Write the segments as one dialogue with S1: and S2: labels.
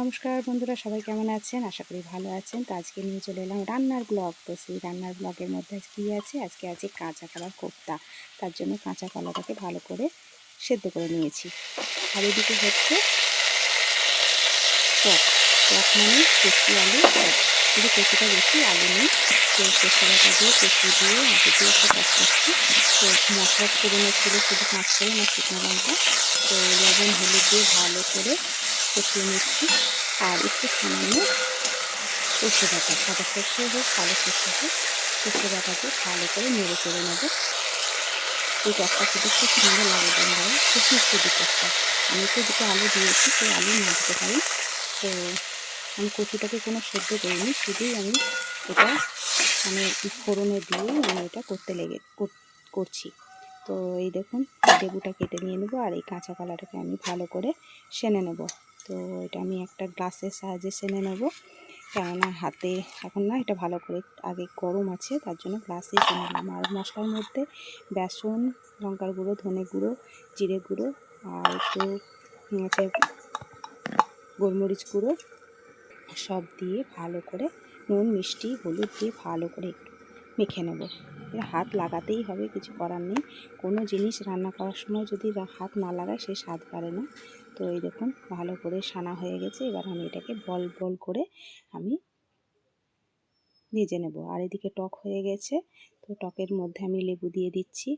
S1: নমস্কার বন্ধুরা, সবাই কেমন আছেন? আশা করি ভালো আছেন। তো আজকে নিয়ে চলে এলাম রান্নার ব্লগ। তো সেই রান্নার ব্লগের মধ্যে আজ কী আছে? আজকে আছে কাঁচা কলার কোপ্তা। তার জন্য কাঁচা কলাটাকে ভালো করে সেদ্ধ করে নিয়েছি। আর এদিকে হচ্ছে টক। টক মানে কচি আলু শুধু কচিটা বেশি, আলু নেই। তো সর্ষেবাটা দিয়ে কচি দিয়ে আলু দিয়ে টক করছি। তো মশলা পুরনো ছিল শুধু পাঁচ করে শুকনো লঙ্কা। তো লবণ, হলুদ দিয়ে ভালো করে কষিয়ে নিচ্ছি। আর একটু সামান্য সর্ষে বাটা, সাদা সর্ষে হোক, কালো সর্ষে হোক, সর্ষে বাটাকে ভালো করে নেড়ে চেড়ে নেব। এই টকটা খেতে খুব সুন্দর লাগে বন্ধুরা, খুব মিষ্টি টকটা। আমি তো দুটো আলু দিয়েছি, সেই আলু না দিতে পারি। তো আমি কচুটাকে কোনো সেদ্ধ করিনি, শুধুই আমি এটা মানে ফোড়নে দিয়ে আমি এটা করতে লেগে করছি। তো এই দেখুন, লেবুটা কেটে নিয়ে নেব আর এই কাঁচা কলাটাকে আমি ভালো করে সেনে নেব। তো এটা আমি একটা গ্লাসের সাহায্যে সেনে নেব। কেননা হাতে এখন না এটা ভালো করে আগে গরম আছে, তার জন্য গ্লাসে সেনে নিলাম। আর মশলার মধ্যে বেসন, লঙ্কার গুঁড়ো, ধনে গুঁড়ো, জিরে গুঁড়ো আর একটু গোলমরিচ গুঁড়ো সব দিয়ে ভালো করে নুন, মিষ্টি, হলুদ দিয়ে ভালো করে একটু মেখে নেব। হাত লাগাতেই হবে, কিছু করার নেই। কোনো জিনিস রান্না করার সময় যদি হাত না লাগায়, সে স্বাদ পারে না। তো এই দেখুন, ভালো করে সানা হয়ে গেছে। এবার আমি এটাকে বল বল করে আমি ভেজে নেব। আর এদিকে টক হয়ে গেছে। তো টকের মধ্যে আমি লেবু দিয়ে দিচ্ছি।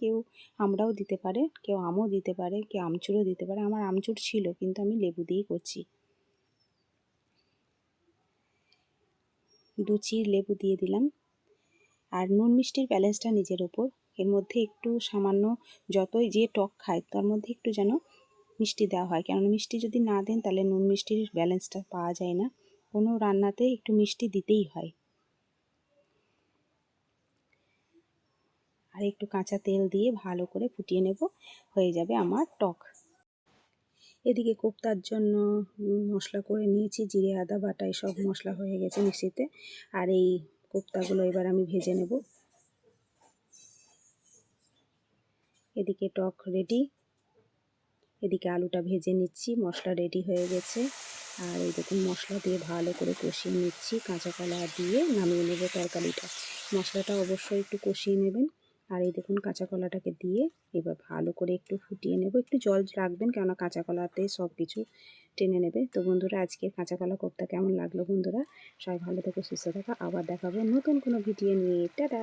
S1: কেউ আমরাও দিতে পারে, কেউ আমও দিতে পারে, কেউ আমচুরও দিতে পারে। আমার আমচুর ছিল, কিন্তু আমি লেবু দিয়েই করছি। দুচি লেবু দিয়ে দিলাম। আর নুন মিষ্টির ব্যালেন্সটা নিজের ওপর। এর মধ্যে একটু সামান্য যতই যে টক খায়, তার মধ্যে একটু যেন মিষ্টি দেওয়া হয়। কেননা মিষ্টি যদি না দেন, তাহলে নুন মিষ্টির ব্যালেন্সটা পাওয়া যায় না। কোনো রান্নাতে একটু মিষ্টি দিতেই হয়। আর একটু কাঁচা তেল দিয়ে ভালো করে ফুটিয়ে নেব, হয়ে যাবে আমার টক। এদিকে কোপ্তার জন্য মশলা করে নিয়েছি, জিরে, আদা, বাটা সব মশলা হয়ে গেছে মিক্সিতে। আর এই কোপ্তাগুলো এবার আমি ভেজে নেব। এদিকে টক রেডি। এদিকে আলুটা ভেজে নিচ্ছি, মশলা রেডি হয়ে গেছে। আর এই দেখুন, মশলা দিয়ে ভালো করে কষিয়ে নিচ্ছি, কাঁচা কলা দিয়ে নামিয়ে নেব তরকারিটা। মশলাটা অবশ্যই একটু কষিয়ে নেবেন। আর এই দেখুন, কাঁচা কলাটাকে দিয়ে এবার ভালো করে একটু ফুটিয়ে নেব। একটু জল রাখবেন কেননা কাঁচা কলাতে সব কিছু টেনে নেবে। তো বন্ধুরা আজকে কাঁচা কলা কোপ্তা কেমন লাগল বন্ধুরা? সবাই ভালো থেকে, সুস্থ থাকা। আবার দেখাবো নতুন কোনো ভিডিও নিয়ে। টাটা!